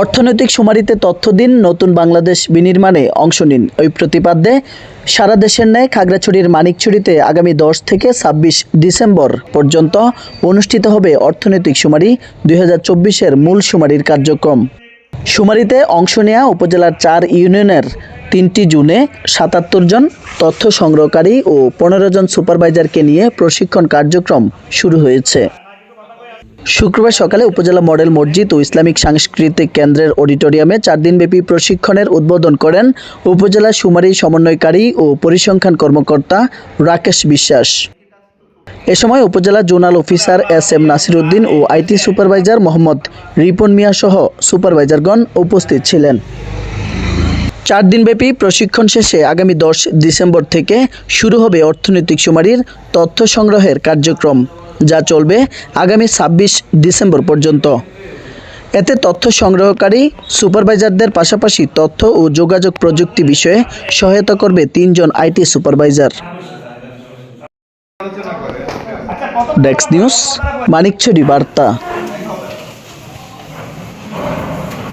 অর্থনৈতিক সুমারিতে তথ্য দিন, নতুন বাংলাদেশ বিনির্মাণে অংশ নিন। ওই প্রতিপাদ্যে, সারা দেশের ন্যায় খাগড়াছড়ির মানিকছড়িতে আগামী দশ থেকে ছাব্বিশ ডিসেম্বর পর্যন্ত অনুষ্ঠিত হবে অর্থনৈতিক সুমারি, দুই চব্বিশের মূল শুমারির কার্যক্রম। শুমারিতে অংশ নেওয়া উপজেলার চার ইউনিয়নের তিনটি জুনে সাতাত্তর জন তথ্য সংগ্রহকারী ও পনেরো জন সুপারভাইজারকে নিয়ে প্রশিক্ষণ কার্যক্রম শুরু হয়েছে। শুক্রবার সকালে উপজেলা মডেল মসজিদ ও ইসলামিক সাংস্কৃতিক কেন্দ্রের অডিটোরিয়ামে চার দিনব্যাপী প্রশিক্ষণের উদ্বোধন করেন উপজেলা সুমারি সমন্বয়কারী ও পরিসংখ্যান কর্মকর্তা রাকেশ বিশ্বাস। এ সময় উপজেলা zonal officer S M Nasiruddin O IT supervisor Mohammad Ripon Mia সহ সুপারভাইজারগণ উপস্থিত ছিলেন। চার দিনব্যাপী প্রশিক্ষণ শেষে আগামী দশ ডিসেম্বর থেকে শুরু হবে অর্থনৈতিক শুমারির তথ্য সংগ্রহের কার্যক্রম। যা চলবে আগামী ছাব্বিশ ডিসেম্বর পর্যন্ত। এতে তথ্য সংগ্রহকারী সুপারভাইজারদের পাশাপাশি তথ্য ও যোগাযোগ প্রযুক্তি বিষয়ে সহায়তা করবে তিনজন আইটি সুপারভাইজার। ডেক্স নিউজ, মানিকছড়ি, বার্তা।